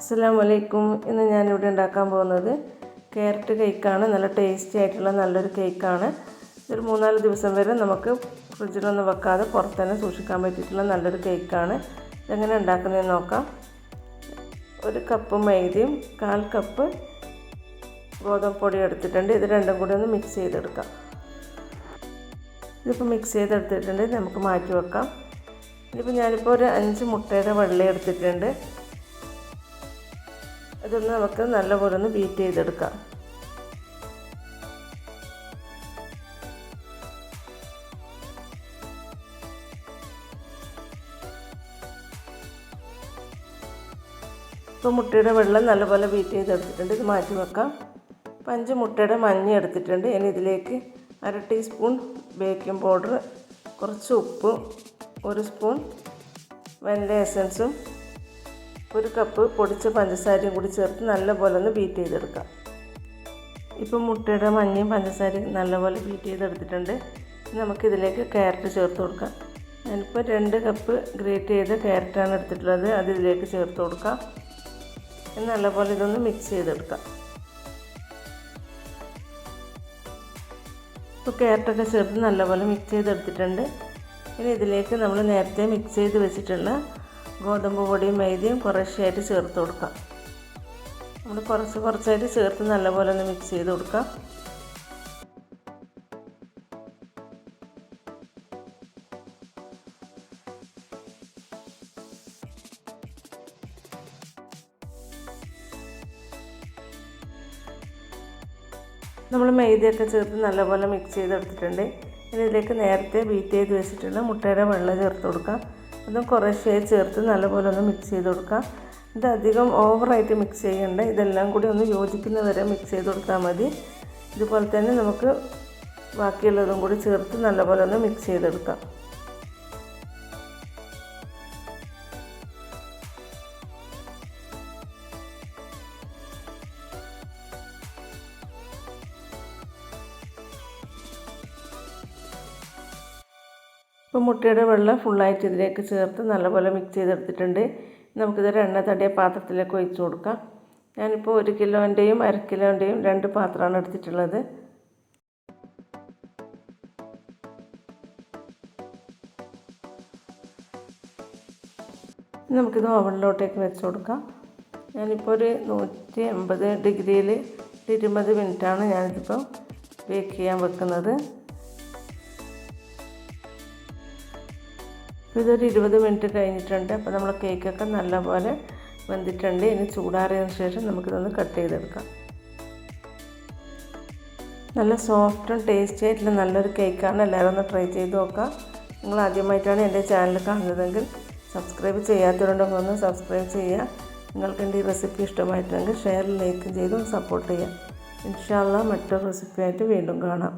അസ്സാം വലൈക്കും ഇന്ന് ഞാനിവിടെ ഉണ്ടാക്കാൻ പോകുന്നത് ക്യാരറ്റ് കേക്കാണ്. നല്ല ടേസ്റ്റി ആയിട്ടുള്ള നല്ലൊരു കേക്കാണ്. ഒരു മൂന്നാൽ ദിവസം വരെ നമുക്ക് ഫ്രിഡ്ജിലൊന്നും വെക്കാതെ പുറത്ത് തന്നെ സൂക്ഷിക്കാൻ പറ്റിയിട്ടുള്ള നല്ലൊരു കേക്കാണ്. ഇതെങ്ങനെ ഉണ്ടാക്കുന്നതെന്ന് നോക്കാം. ഒരു കപ്പ് മൈദയും കാൽ കപ്പ് ഗോതമ്പ് പൊടി എടുത്തിട്ടുണ്ട്. ഇത് രണ്ടും കൂടി ഒന്ന് മിക്സ് ചെയ്തെടുക്കാം. ഇതിപ്പോൾ മിക്സ് ചെയ്തെടുത്തിട്ടുണ്ട്. നമുക്ക് മാറ്റി വെക്കാം. ഇതിപ്പോൾ ഞാനിപ്പോൾ ഒരു അഞ്ച് മുട്ടയുടെ വെള്ളം എടുത്തിട്ടുണ്ട്. ഇതൊന്ന് നമുക്ക് നല്ലപോലെ ഒന്ന് ബീറ്റ് ചെയ്തെടുക്കാം. ഇപ്പോൾ മുട്ടയുടെ വെള്ളം നല്ലപോലെ ബീറ്റ് ചെയ്തെടുത്തിട്ടുണ്ട്. ഇത് മാറ്റി വെക്കാം. അപ്പം അഞ്ച് മുട്ടയുടെ മഞ്ഞ എടുത്തിട്ടുണ്ട്. ഇനി ഇതിലേക്ക് അര ടീസ്പൂൺ ബേക്കിംഗ് പൗഡർ കുറച്ച് ഉപ്പും ഒരു സ്പൂൺ വെനില എസൻസും ഒരു കപ്പ് പൊടിച്ച പഞ്ചസാരയും കൂടി ചേർത്ത് നല്ലപോലെ ഒന്ന് ബീറ്റ് ചെയ്തെടുക്കാം. ഇപ്പം മുട്ടയുടെ മഞ്ഞയും പഞ്ചസാരയും നല്ലപോലെ ബീറ്റ് ചെയ്തെടുത്തിട്ടുണ്ട്. നമുക്കിതിലേക്ക് ക്യാരറ്റ് ചേർത്ത് കൊടുക്കാം. ഞാനിപ്പോൾ രണ്ട് കപ്പ് ഗ്രേറ്റ് ചെയ്ത ക്യാരറ്റാണ് എടുത്തിട്ടുള്ളത്. അത് ഇതിലേക്ക് ചേർത്ത് കൊടുക്കാം. നല്ലപോലെ ഇതൊന്ന് മിക്സ് ചെയ്തെടുക്കാം. ഇപ്പോൾ ക്യാരറ്റൊക്കെ ചേർത്ത് നല്ലപോലെ മിക്സ് ചെയ്തെടുത്തിട്ടുണ്ട്. ഇനി ഇതിലേക്ക് നമ്മൾ നേരത്തെ മിക്സ് ചെയ്ത് വെച്ചിട്ടുള്ള ഗോതമ്പ് പൊടിയും മൈദയും കുറേശ്ശായിട്ട് ചേർത്ത് കൊടുക്കാം. നമ്മൾ കുറച്ച് കുറച്ചായിട്ട് ചേർത്ത് നല്ലപോലെ ഒന്ന് മിക്സ് ചെയ്ത് കൊടുക്കാം. നമ്മൾ മൈദയൊക്കെ ചേർത്ത് നല്ലപോലെ മിക്സ് ചെയ്തെടുത്തിട്ടുണ്ട്. ഇനി ഇതിലേക്ക് നേരത്തെ ബീറ്റ് ചെയ്ത് വെച്ചിട്ടുള്ള മുട്ടയുടെ വെള്ളം ചേർത്ത് കൊടുക്കാം. അതും കുറേശ്ശേ ചേർത്ത് നല്ലപോലെ ഒന്ന് മിക്സ് ചെയ്ത് കൊടുക്കുക ഇത് അധികം ഓവറായിട്ട് മിക്സ് ചെയ്യേണ്ട. ഇതെല്ലാം കൂടി ഒന്ന് യോജിക്കുന്ന വരെ മിക്സ് ചെയ്ത് കൊടുത്താൽ മതി. ഇതുപോലെ തന്നെ നമുക്ക് ബാക്കിയുള്ളതും കൂടി ചേർത്ത് നല്ലപോലെ ഒന്ന് മിക്സ് ചെയ്തെടുക്കാം. ഇപ്പോൾ മുട്ടയുടെ വെള്ളം ഫുള്ളായിട്ട് ഇതിലേക്ക് ചേർത്ത് നല്ലപോലെ മിക്സ് ചെയ്തെടുത്തിട്ടുണ്ട്. നമുക്കിതൊരു എണ്ണ തടിയ പാത്രത്തിലേക്ക് ഒഴിച്ചു കൊടുക്കാം. ഞാനിപ്പോൾ ഒരു കിലോന്റെയും അര കിലോന്റെയും രണ്ട് പാത്രമാണ് എടുത്തിട്ടുള്ളത്. നമുക്കിത് ഓവനിലോട്ടേക്ക് വെച്ച് കൊടുക്കാം. ഞാനിപ്പോൾ ഒരു നൂറ്റി എൺപത് ഡിഗ്രിയിൽ ഇരുപത് മിനിറ്റാണ് ഞാനിതിപ്പോൾ ബേക്ക് ചെയ്യാൻ വെക്കുന്നത്. ഇതൊരു ഇരുപത് മിനിറ്റ് കഴിഞ്ഞിട്ടുണ്ട്. അപ്പോൾ നമ്മൾ കേക്കൊക്കെ നല്ലപോലെ വെന്തിട്ടുണ്ട്. ഇനി ചൂടാറിയതിന് ശേഷം നമുക്കിതൊന്ന് കട്ട് ചെയ്തെടുക്കാം. നല്ല സോഫ്റ്റും ടേസ്റ്റി ആയിട്ടുള്ള നല്ലൊരു കേക്കാണ്. എല്ലാവരും ഒന്ന് ട്രൈ ചെയ്ത് നോക്കാം നിങ്ങൾ ആദ്യമായിട്ടാണ് എന്റെ ചാനൽ കാണുന്നതെങ്കിൽ സബ്സ്ക്രൈബ് ചെയ്യാത്തവരുണ്ടെങ്കിൽ ഒന്ന് സബ്സ്ക്രൈബ് ചെയ്യുക. നിങ്ങൾക്ക് എന്റെ ഈ റെസിപ്പി ഇഷ്ടമായിട്ടുണ്ടെങ്കിൽ ഷെയർ ലൈക്ക് ചെയ്തും സപ്പോർട്ട് ചെയ്യാം ഇൻഷാല്ല മറ്റൊരു റെസിപ്പിയായിട്ട് വീണ്ടും കാണാം.